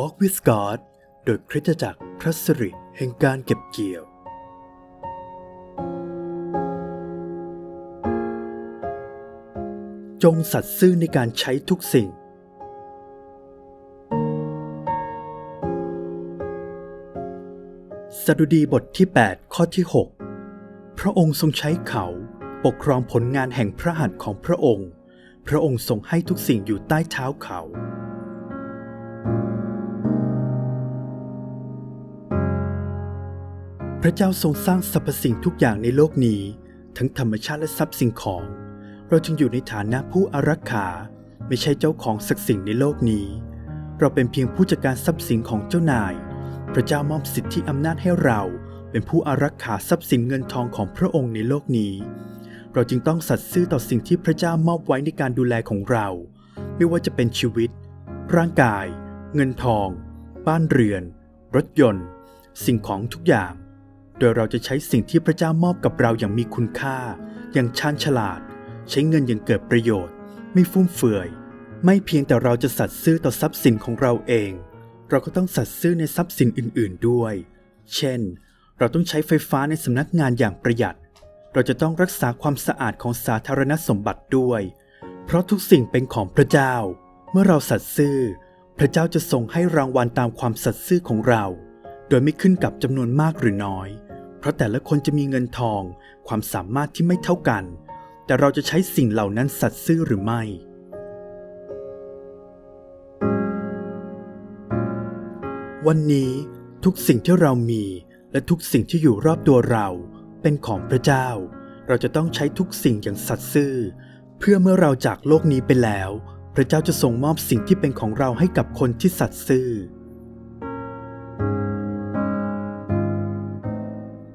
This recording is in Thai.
Walk with God โดยคริสตจักรพระสิริแห่งการเก็บเกี่ยว จงสัตย์ซื่อในการใช้ทุกสิ่ง สดุดีบทที่ 8 ข้อที่ 6 พระองค์ทรงใช้เขาปกครองผลงานแห่งพระหัตถ์ของพระองค์ พระองค์ทรงให้ทุกสิ่งอยู่ใต้เท้าเขา พระเจ้าทรงสร้างสรรพสิ่งทุกอย่างในโลกนี้ ทั้งธรรมชาติและทรัพย์สิ่งของ เราจึงอยู่ในฐานะผู้อารักขา ไม่ใช่เจ้าของสักสิ่งในโลกนี้ เราเป็นเพียงผู้จัดการทรัพย์สินของเจ้านาย พระเจ้ามอบสิทธิอำนาจให้เรา เป็นผู้อารักขาทรัพย์สินเงินทองของพระองค์ในโลกนี้ เราจึงต้องสัตย์ซื่อต่อสิ่งที่พระเจ้ามอบไว้ในการดูแลของเรา ไม่ว่าจะเป็นชีวิต ร่างกาย เงินทอง บ้านเรือน รถยนต์ สิ่งของทุกอย่าง โดยเราจะใช้สิ่งที่พระเจ้ามอบกับเราอย่างมีคุณค่า อย่างชาญฉลาด ใช้เงินอย่างเกิดประโยชน์ ไม่ฟุ่มเฟือย ไม่เพียงแต่เราจะสัตย์ซื่อต่อทรัพย์สินของเราเอง เราก็ต้องสัตย์ซื่อในทรัพย์สินอื่น ๆ ด้วย เช่น เราต้องใช้ไฟฟ้าในสำนักงานอย่างประหยัด เราจะต้องรักษาความสะอาดของสาธารณสมบัติด้วย เพราะทุกสิ่งเป็นของพระเจ้า เมื่อเราสัตย์ซื่อ พระเจ้าจะทรงให้รางวัลตามความสัตย์ซื่อของเรา โดยไม่ขึ้นกับจำนวนมากหรือน้อย เพราะแต่ละคนจะมีเงินทอง ความสามารถที่ไม่เท่ากัน แต่เราจะใช้สิ่งเหล่านั้นสัตย์ซื่อหรือไม่ วันนี้ทุกสิ่งที่เรามีและทุกสิ่งที่อยู่รอบตัวเราเป็นของพระเจ้า เราจะต้องใช้ทุกสิ่งอย่างสัตย์ซื่อ เพื่อเมื่อเราจากโลกนี้ไปแล้ว พระเจ้าจะทรงมอบสิ่งที่เป็นของเราให้กับคนที่สัตย์ซื่อ